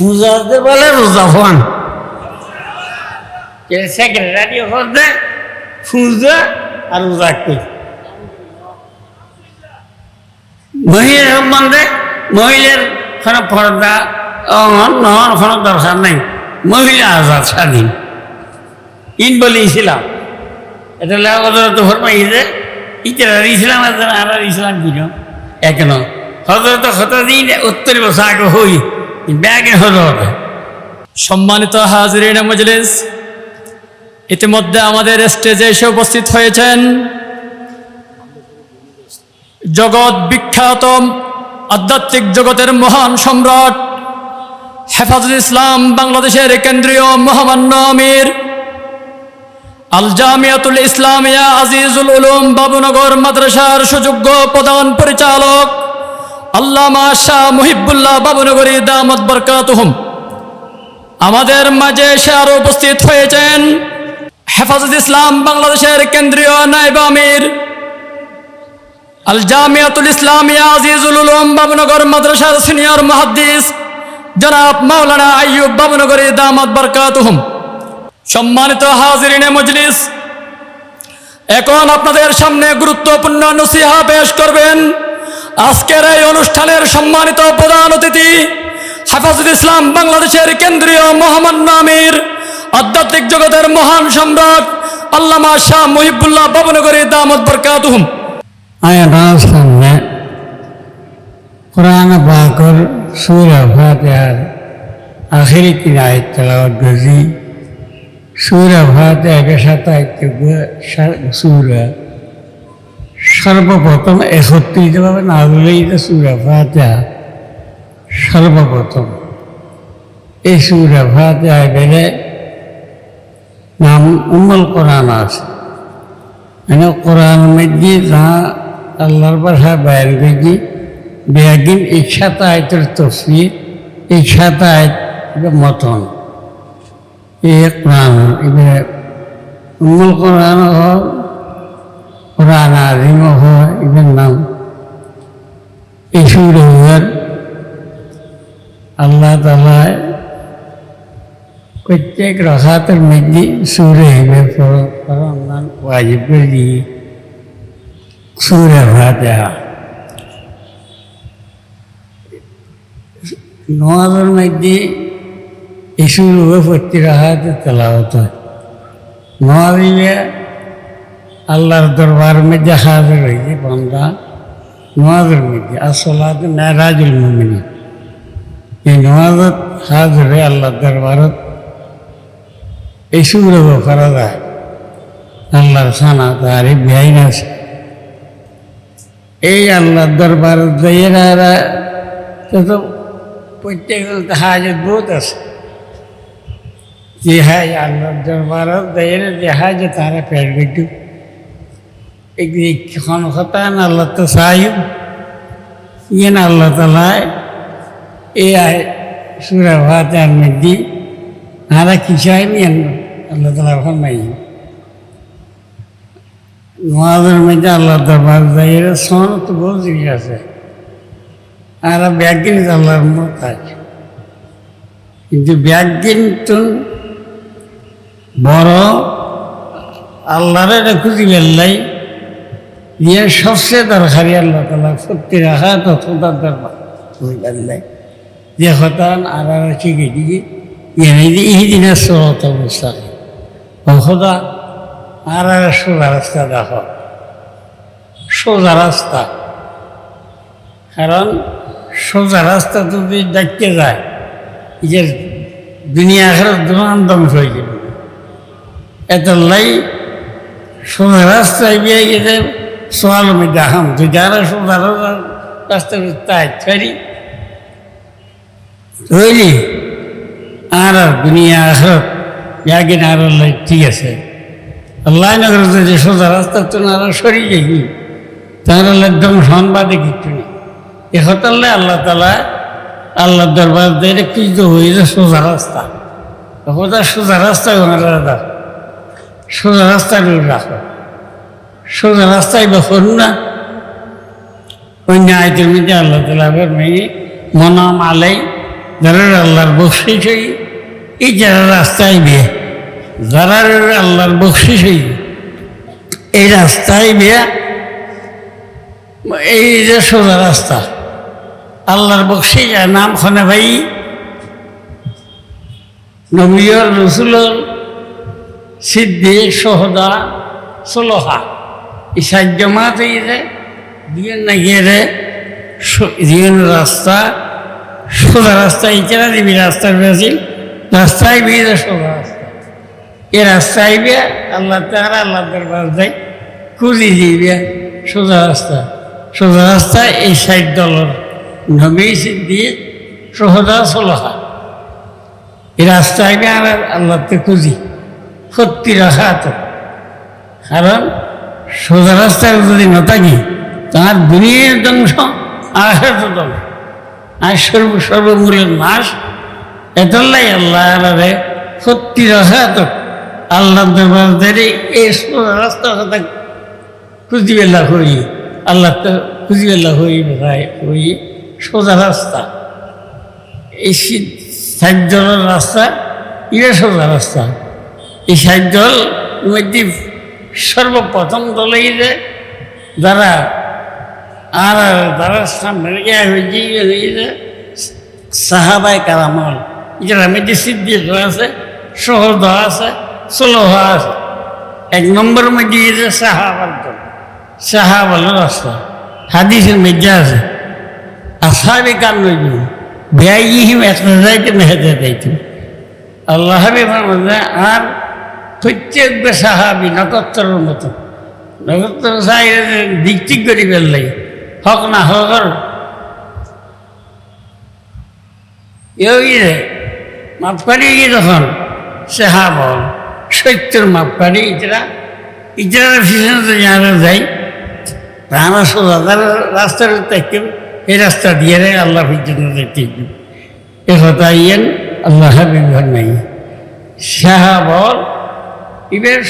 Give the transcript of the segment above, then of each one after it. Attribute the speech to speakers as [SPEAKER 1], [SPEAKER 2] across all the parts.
[SPEAKER 1] পূজাতে বলে রোজা হন। সেক্রেটারি হতে পূজা আর রোজা করি মহিলা সম্বন্ধে মহিলার কোনো পর্দা নহন কোনো দরকার নাই। মহিলা আজাদ স্বাধীন। ইন বলেছিলাম এটা হজরত ফরমাইছে ইতারা ইসলাম, আর ইসলাম কিন এখনও হজরত হতদিন উত্তর বছর আগে হই। ব্যাগে হজরত
[SPEAKER 2] সম্মানিত হাজরিন মজলিস, ইতিমধ্যে আমাদের স্টেজে এসে উপস্থিত হয়েছেন জগৎ বিখ্যাত আধ্যাত্মিক জগতের মহান সম্রাট হেফাজুল ইসলাম, বাংলাদেশের কেন্দ্রীয় মহামান্য আমির আল জামিয়াতুল ইসলামিয়া আজিজুল উলুম, বাবুনগর মাদ্রাসার সুযোগ্য প্রধান পরিচালক শাহ মুহিবুল্লাহ বাবুনগরী বরকাতুহুম। আমাদের মাঝে এসে আরও উপস্থিত হয়েছেন হেফাজত ইসলাম বাংলাদেশের কেন্দ্রীয় নায়েব আমির আল জামিয়াতুল ইসলামিয়া আজিজুল উলুম বাবুনগর মাদ্রাসার সিনিয়র মুহাদ্দিস জনাব মাওলানা আইয়ুব বাবুনগরী দামদ বরকাতুহুম। সম্মানিত হাজিরিনে মজলিস, এখন আপনাদের সামনে গুরুত্বপূর্ণ নসিহা পেশ করবেন। আজকের এই অনুষ্ঠানের সম্মানিত প্রধান অতিথি হাফাজুল ইসলাম বাংলাদেশের কেন্দ্রীয় মহামান্য আমির, আধ্যাত্মিক জগতের মহান সম্রাট আল্লামা শাহ মহিবুল্লাহ বাবনগরী দামদ বরকাতুহুম
[SPEAKER 1] আমার সামনে। কোরআন পাকর সর্বপ্রথম একত্রিতভাবে না হলেই তো সুরা ফাতিহা সর্বপ্রথম এই সুরা বেড়ে নাম উম্মুল কোরআন আছে। মানে কোরআন মধ্যে যা আল্লাহর ভাষা বয়ান করেছি বেয়াগিন একসাথ আয়তের তফসির একসাথ আয়ত মতন। এই কোরআন এবারে উম্মুল কোরআন হয় কোরআন আজিম হয় এদের নাম এই সুরের আল্লাহ তালা প্রত্যেক রসাতের মধ্যে সুরে হিবে পরমান ওয়াজিব করে দিয়ে সুরে ফাতেহা নওয়াজের মধ্যে এই সুর হবে প্রত্যেক রসাতে তেলাওয়াত হয় নওয়াজিবে আল্লাহর দরবার মধ্যে হাজির হয়েছে বন্দা। নওয়াজের মধ্যে। আসলাত মেরাজুল মুমিনী এই নওয়াজত হাজির হয়ে আল্লাহর দরবারত এই সুগ্রহ করা যায়। আল্লাহর সানা তারি বেআইন আছে। এই আল্লাহর দরবার যাইয়েরা তো প্রত্যেক হাজত বহুত আছে। যে হাই আল্লাহর দরবারত যাইয়েরা যে হাজে তারা পেট বিটু কথা আল্লাহ তো চাই ইয়েন আল্লাহ তালায় এই সুরা ভাত আর মধ্যে আরা কি চাইনি আল্লাহ তালা ফরমাই নোয়াজের মধ্যে আল্লাহ দরবার যাই এরা সন তো বহু জিনিস আছে। আর ব্যাগিন আল্লাহর মত আছে। কিন্তু ব্যাগিন তো বড়, আল্লাহর এটা খুঁজি বেল্লাই ইয়ে সবচেয়ে দরকারি আল্লাহ তালা সত্যি রাখা তো খোদার দরবার। খুঁজি বেল্লাই যে হতান আর আর দিকে ইয়ে ইহিদিনের স্রোত অবস্থা খোদা, আর আর সোজা রাস্তা দেখো। সোজা রাস্তা। কারণ সোজা রাস্তা যদি দেখতে যায় যে দুনিয়া আখের দুমান ধ্বংস হয়ে যাবে। এত লাই সোজা রাস্তায় গিয়ে গেছে সোয়াল মধ্যে আহাম তুই যারা সোজা রাস্তা তাই ছাড়ি রইলি আর দুনিয়া আখরত ইয়াগিন আর ঠিক আছে। আল্লাহ নগর যে সোজা রাস্তা তো না সরি যাই তার একদম সংবাদে কিছু নেই। এ হতাল্লে আল্লাহ তালা আল্লাহ দরবার দিয়ে কিছু হয়েছে সোজা রাস্তা। সোজা ওনারা সোজা রাস্তায় রাখো সোজা রাস্তায় বা করুন না। অন্য আয়তের মধ্যে আল্লাহ তালা মেয়ে, মনাম আলাই, যারা আল্লাহর বকশিস হই, এই যারা রাস্তায় বিয়ে যারা আল্লাহর বকশিস হই, এই রাস্তায় বিয়া এই যে সোজা রাস্তা, আল্লাহর বকশিস, আর নাম খনে ভাই, নবীর রসুলর সিদ্দিক সহদা সোলহা। এই সাত জমাত দিয়ে না গিয়ে রে দিয়ে রাস্তা, সোজা রাস্তা ইচারা দিবি রাস্তার বেশি রাস্তায় বিয়ে সোজা রাস্তা। এ রাস্তায় বিয়ে আল্লাহ তাহারা আল্লাহ দরবার দেয় খুঁজি দিবি সোজা রাস্তা। সোজা রাস্তা এই সাইড দলের নবী সিদ্দিক সহদা সোলহা। এই রাস্তায় বিয়ে আর আল্লাহতে খুঁজি, সত্যি রাখা তো কারণ সোজা রাস্তায় যদি না থাকি, তার দুনিয়ার ধ্বংস আঘাত ধ্বংস আর সর্ব সর্বমূলের নাশ, এতলাই আল্লাহ আলারে সত্যি রাখা তো আল্লাহ দরবারে এই সোজা রাস্তা কথা খুঁজিবেলা হই আল্লাহ তো খুঁজিবেলা হই বেড়ায় হই সোজা রাস্তা। এই সাজ্জলের রাস্তা ইয়ে সোজা রাস্তা। এই সাজ্জল মধ্যে সর্বপ্রথম দলেই যে যারা আর যারা সামনে গিয়ে হয়েছে হয়েছে সাহাবাই কারামল যারা মধ্যে সিদ্দিক আছে সহদ আছে সলহ আছে। এক নম্বর মধ্যে যে সাহাবার দল সাহাবাল রাস্তা। হাদিসের মধ্যে আছে। আসাবি কান নইব বেআইহিম একটা যাইতে মেহেতে যাইতে আল্লাহ আর প্রত্যেক সাহাবি নক্ষত্রের মতো। নক্ষত্র সাহেব দিক ঠিক করি ফেললাই হক না হকর এই রে? মাপ করি কি তখন? সেহা বল। সত্যর মাপ করি ইতরা ইতরা পিছনে যারা যাই রানা সোজা তার রাস্তার দেখতে এই রাস্তা দিয়ে রে আল্লাহ পিছনে দেখতে এ কথা ইয়েন আল্লাহ হাবিব নাই সাহা বল ইবের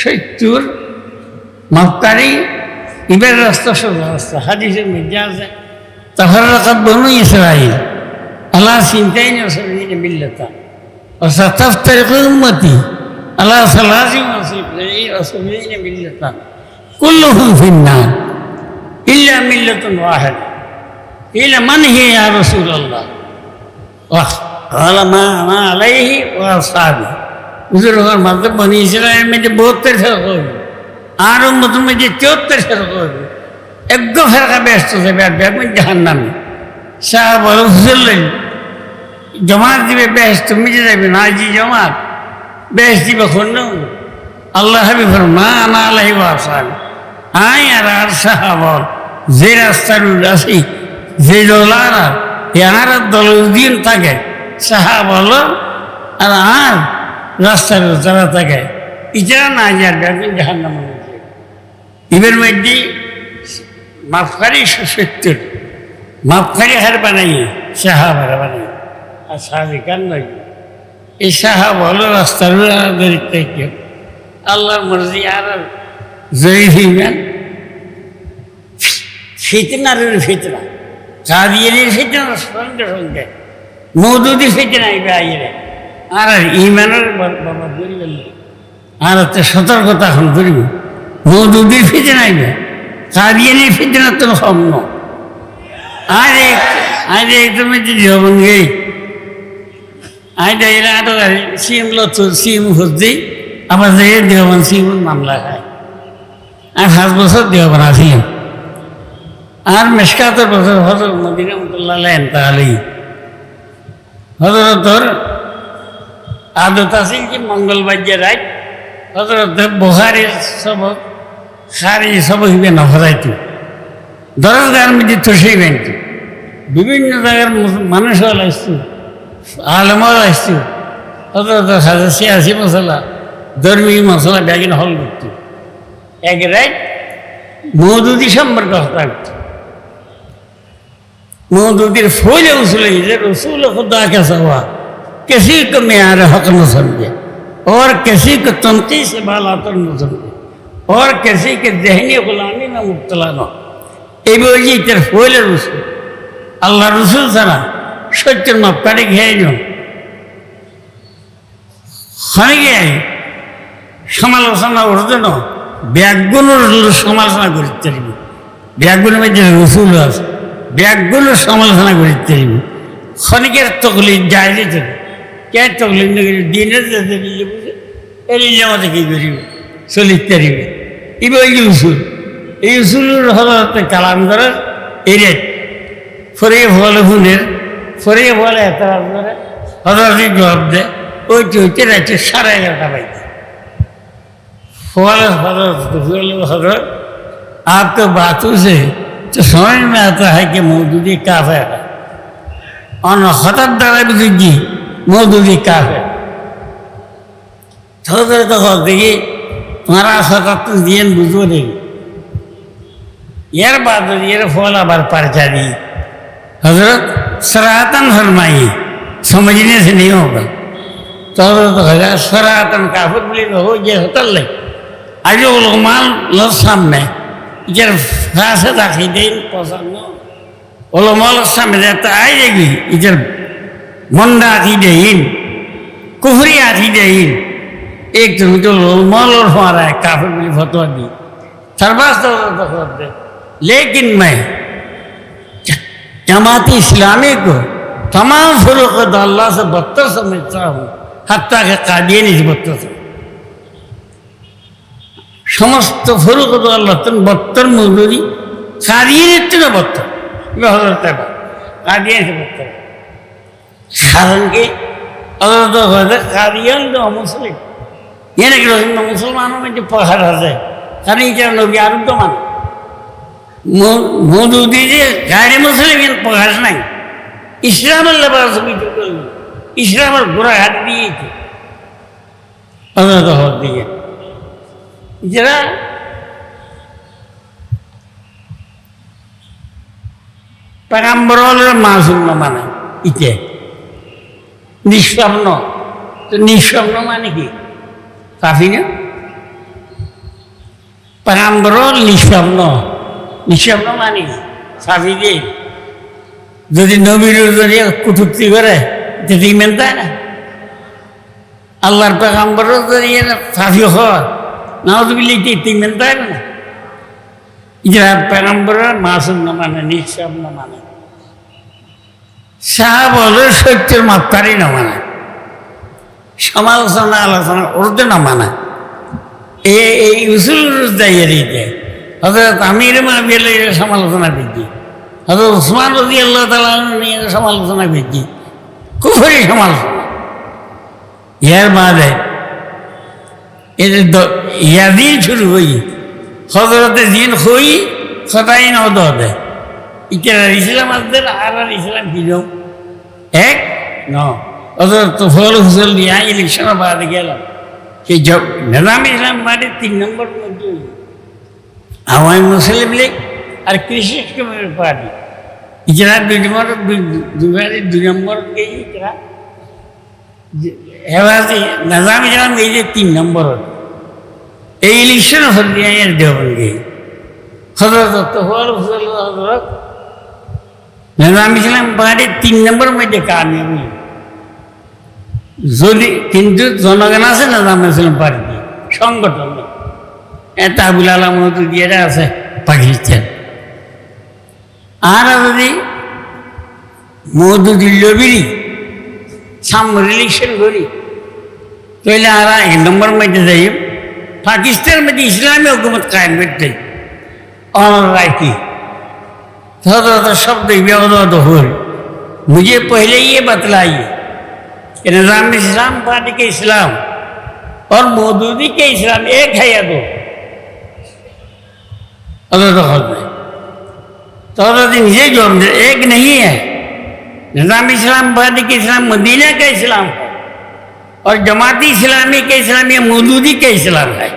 [SPEAKER 1] সত্যুর মাপকারি ইবের রাস্তা সোজা রাস্তা হাদিসের মধ্যে আছে তাহার রাখাত বনু ইসরাইল আল্লাহ চিন্তাই না সবিনে মিল্লতা وستفترق أمتي على ثلاث وسبعين ملة كلهم في النار إلا ملة واحدة قيل من هي يا رسول الله قال ما أنا عليه وأصحابي হুজুর মাধ্যমে বনি ইসরায়েলের মধ্যে বহত্তর ফেরক হবে আর মধ্যে মধ্যে চুয়াত্তর ফেরক হবে এক ফেরকা ব্যস্ত যাবে আর ব্যাগমেন্ট জাহান নামে শাহ বড় হুজুর জমাত দিবে বেশ তুমি যে যাবে না জি জমাত বেশ দিবে খন্ড আল্লাহ হাবি ফর মা আনা আল্লাহি বাসান আই আর আর সাহাবল যে রাস্তার আছি যে দলারা ইয়ার দল দিন থাকে। সাহাবল আর আর রাস্তার যারা থাকে। ইজারা না যার জাহান নাম ইবের মধ্যে মাফকারি সত্তর। মাফকারি হার বানাই সাহাবার বানাই আর সাহাবিকার নয় এই সাহাব হলো রাস্তার দেখতে আল্লাহর মর্জি আর জয়ী হইবেন ফিতনার ফিতনা। কাদিয়ের ফিতনা সঙ্গে সঙ্গে মৌদুদি ফিতনা আইরে আর, ইমানের বাবা করিব আর একটা সতর্কতা এখন করিব। মৌদুদির ফিতনা আইবে কাদিয়ানির ফিতনা তো সম্ন আর এক আর এক তুমি যদি হবেন আইটা এরা আটো সিম লচ্ছ সিম খুঁজছি আবার যে দেওয়ান সিম মামলা খায়। আর পাঁচ বছর দেওয়ান আসিলাম আর মেশকাতের বছর হজরত মদিনা মতুল্লাহ তাহলেই। হজরতর আদত আছেন কি মঙ্গলবার যে রাত হজরত বোহারের সব সারি সব হইবে না, হজাইতে। দরজার মধ্যে তো সেইবেন বিভিন্ন জায়গার মানুষ আসছে আলম আসছে হজরত হাজার ছিয়াশি মশলা, ধর্মী মশলা ব্যাগিন হল করত। এক রাত মৌদুদি সম্পর্ক হত্যা করত মৌদুদির ফলে উসুল যে রসুল খোদা কাছে হওয়া किसी को म्यार हक न समझे और किसी को तनकी से बालातर न समझे और किसी के जहनी गुलामी में मुबतला न এই বই তের ফইলে রসুল আল্লাহ রসুল ছাড়া সত্যের মাপ কাটে খেয়ে যাও অনেকে সমালোচনা করতে না ব্যাগগুলোর সমালোচনা করতে পারবি ব্যাগগুলোর মধ্যে রসুল আছে ব্যাগগুলোর সমালোচনা করতে পারবি ক্ষণিকের তকলি যায় যেতে কে তকলি দিনের যেতে দিলে বুঝে এই জামাতে কি করিব চলিতে পারিবে এবার ওই যে উসুল এই উসুলের হলতে কালাম করার এই রেট ফরিয়ে ফলে ফুলের ফরিয়ে ফলে এত করে হজরত জবাব দেয় ওই চৈতে রাত্রে সাড়ে এগারোটা বাজে ফলে হজরত ফুল হজরত आप तो बातों से तो समझ में आता है कि मौजूदी काफिर है और खतर द्वारा भी মজদুরি কাফের সদরে তো হক দেখি মারা সদা তো দিয়ে বুঝবো দেখি এর বাদ এর ফল আবার परचारी हज़रत, सरातन फरमाई, समझने से नहीं होगा। तो हज़रत हज़ार सरातन काफर बोले तो हो ये होटल ले आज उलगमान लफ सामने जर फासद आखिदेन पसंद हो उलगमान लफ सामने जाता आएगी इधर मंदा आती दे इन कुफरी आती दे इन एक तो मुझे लोग मान लो हमारा है काफिर बोली फतवा दी सरबाज तो तो दे लेकिन मैं जमात इस्लामी को तमाम फरूकत अल्लाह से बदतर समझता हूँ हत्या के कादियानी से बदतर से সমস্ত ফরুকত আল্লাহ বত্তর মজুরি কাদিয়ানের থেকে বত্তর হজরত কাদিয়ান বত্তর কারণ কি হজরত কাদিয়ান তো মুসলিম। এনে কি রকম মুসলমানও মধ্যে পাহাড় আছে। কারণ এটা নবী আরোগ্য মান মধুদি যে গাড়ি মুসলিম, এর পাহাড় নাই। ইসলামের লেবার ছবি করল। ইসলামের ঘোড়া নিঃস্বপ্ন। তো নিঃস্বপ্ন মানে কি? কাফি না? পেগাম্বরের নিঃস্বপ্ন। নিঃস্বপ্ন মানে কি? কাফি দিয়ে যদি নবীর যদি কুটুক্তি করে, যদি ইমেন তাই না? আল্লাহর পেগাম্বরও যদি কাফি হয়, নাউজুবিল্লাহ ইতিমেন তাই না? যারা পেগম্বরের মাসুম না মানে নিঃসব না মানে। সাহাব হলে সত্যের মাত্রারই না মানে। সমালোচনা, আলোচনা করতে না মানে। এই উসুল দাঁড়িয়ে দিতে হজরত আমির মাবিয়াল সমালোচনা করছি। হজরত উসমান রদি আল্লাহ তালা নিয়ে সমালোচনা করছি। কুফরি সমালোচনা। ইয়ার বাদে এদের ইয়াদিন শুরু হই। হজরতে দিন হই সদাই নদ হবে ইতার ইসলাম আসদের আর আর ইসলাম কি এক? ন। হজরত তোফল হুসেল দিয়া ইলেকশন বাদ গেলাম সেই নিজাম ইসলাম বাড়ির তিন নম্বর মধ্যে আওয়ামী মুসলিম লীগ আর কৃষি কমিউনিস্ট পার্টি। ইজরা দুই নম্বর দুই দুই নম্বর গেই ইজরা এবার নিজাম ইসলাম এই যে তিন নম্বর এই ইলেকশন হরিয়ানের দেওবন্দি। হজরত তোফল হুসেল হজরত আমি ছিলাম বাড়ির তিন নম্বর মধ্যে কানি আমি। যদি কিন্তু জনগণ আছে না আমরা ছিলাম পার্টি সংগঠন তাহবুল আলম দিয়েটা আছে, পাকিস্তান। আর যদি মধুদুল্লবিরি সামনে রিলেশন করি, তাহলে আর এক নম্বর মধ্যে যাই পাকিস্তানের মধ্যে ইসলামী হুকুমত কায়েম করতে অনার রায় কি? थोड़ा शब्द व्यवधान हो मुझे पहले ये बतलाइए कि निज़ाम इस्लाम पार्टी के इस्लाम और मौदूदी के इस्लाम एक है या दो? तो तो ये जो एक नहीं है। निज़ाम इस्लाम पार्टी के इस्लाम मदीना का इस्लाम है और जमाती इस्लामी के इस्लाम या मौदूदी के इस्लाम है।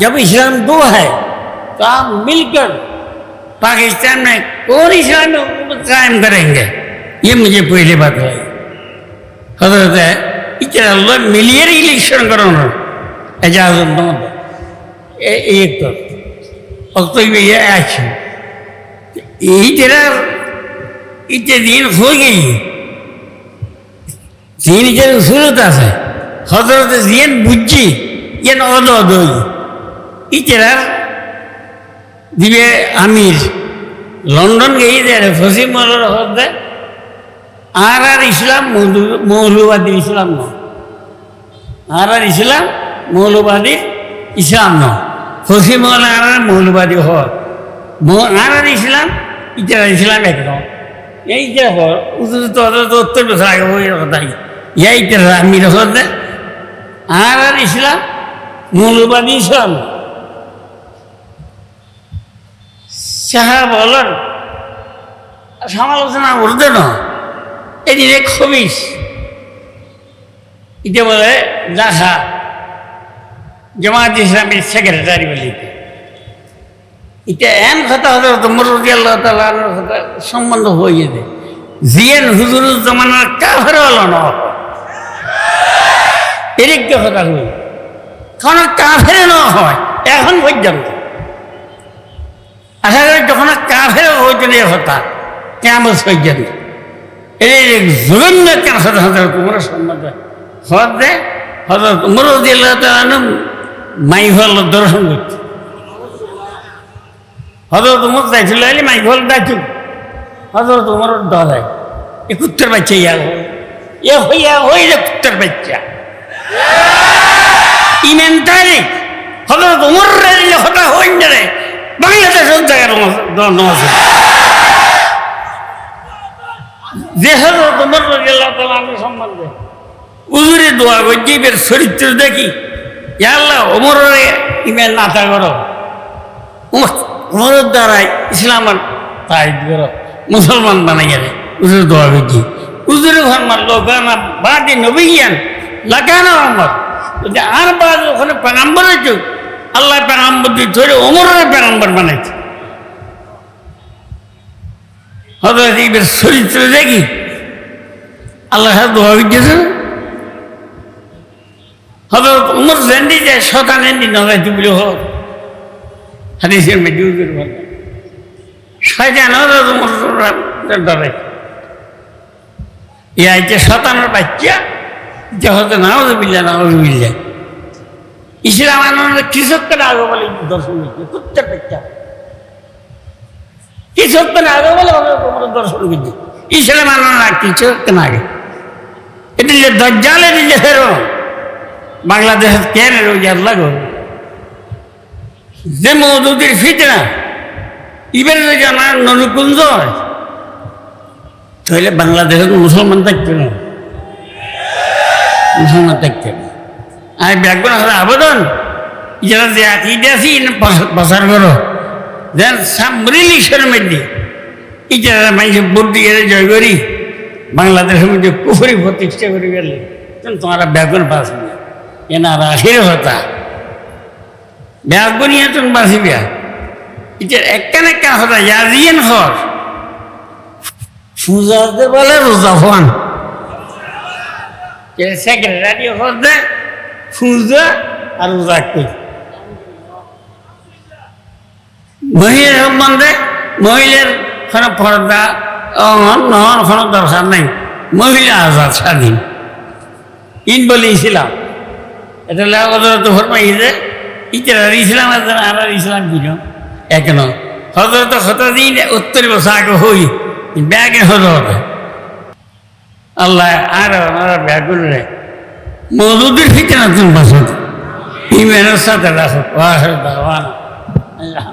[SPEAKER 1] जब इस्लाम दो है तो आप मिलकर पाकिस्तान में कौन इस्लामी हुकूमत कायम करेंगे ये मुझे पहले बात है हजरत है इतना अल्लाह मिलियर इलेक्शन करो ना इजाजत दो एक तो और तो ये एक्शन यही तेरा ইতে দিন হয়ে গেই দিন যে শুরুতে আছে হজরত জিয়েন বুঝছি ইয়েন অদ অদই ইতেরা দিবে আমির। লন্ডন গেই দেয় ফসিম মহলের হতে আর আর ইসলাম মৌলু- মৌলবাদী ইসলাম নয়। আর আর ইসলাম মৌলবাদী ইসলাম নয়। ফসিম মহল আর আর মৌলবাদী মৌ- আর আর ইসলাম ইতারা ইসলাম একদম এই যে হর উত্তর বছর আগে ওই কথাই এই তারা আমির হতে আর আর ইসলাম মৌলবাদী ইসলাম সাহা বলেন। সমালোচনা করতে না। এটি যে খবিস। এটা বলে দেখা জামাত ইসলামের সেক্রেটারি বলি। এটা এন কথা হতে হতো মরুদি আল্লাহ তালার সম্বন্ধ হয়ে যেতে জিয়ান হুজুর জমানার কাফের হলো না। এদিকে কথা হই কারণ কাফের না হয়। এখন পর্যন্ত। আশা করি যখন কাফের নেই হতা কেমন পর্যন্ত এই কেন হতে হতে তোমার সম্বন্ধ হতে হতে তোমার দিল্লা মাই হল দর্শন করতে হয়তো তোমার চাইছিল এলে মাই হল দাইছু হয়তো তোমার ডরাই এ কুত্তের বাচ্চা ইয়া এ হইয়া হই রে কুত্তের বাচ্চা। ইমেন্টালি হয়তো তোমার রে হতা হই না রে। বাংলাদেশের জায়গার এর চরিত্র দেখি। ইমেল না তা করো ওমরের দ্বারাই ইসলাম তাই করো। মুসলমান বানাই গেলে উজুরে দোয়া করছি উজুরে ঘর মারলো গানা বাদি নবী জ্ঞান লাগানো আমার আর বাদ ওখানে হয়েছে আল্লাহ পেগাম্বর দিয়ে ধরে ওমরের পেগাম্বর বানাইছে। হজরত ইবের চরিত্র দেখি আল্লাহ সাহেব দোয়া দিয়েছে হজরত উমর জেন্দি যায় শতান এন্দি নগাই তুবলি হোক হাদিসের দিউজুর বল শয়তান হজরত উমর ডরে ইয়া যে শতানের বাচ্চা যে হতে নাওজ বিল্লা নাওজ বিল্লা ইসলাম আনন্দ কৃষক করে আগে বলে দর্শন বাচ্চা কিছুক্ষণ আগে। বলে দর্শন করছি ইসলাম আনো না কিছুক্ষণ আগে। এটা যে দজ্জালে দিলে ফেরো বাংলাদেশের কেন রোজার লাগো? যে মৌদুদির ফিতনা ইবের জানা নরকুঞ্জ তাহলে বাংলাদেশের মুসলমান থাকতে না মুসলমান থাকতে না আর ব্যাকরণ হলো আবেদন। যারা যে আকিদে আছি প্রচার করো দেন সামরিল এই যে মানুষের বুদ্ধি এর জয় করি। বাংলাদেশের মধ্যে পুকুরি প্রতিষ্ঠা করে গেলে তোমার ব্যাগুন বাঁচবে এনার হতা ব্যাগুনিয়া তুমি বাঁচিবে এটা একখান একখান হতা ইয়াজিয়েন হর সুজাতে বলে রোজা হন। সেক্রেটারি হতে সুজা আর রোজা করি মহিলার সম্বন্ধে মহিলার কোনো পর্দা নহন কোনো দরকার নেই। মহিলা আজাদ স্বাধীন। ইন বলে ইসলাম। এটা লাগত ফরমাইছে ইতার ইসলাম আছে আর ইসলাম কিনো এখনও হজরত হত দিন উত্তর বছর আগে হই, ব্যাগে হজরত আল্লাহ আর ওনারা ব্যাগ করলে মজুদের ফিকে না তুমি বাসত ইমেনের সাথে রাখো আল্লাহ।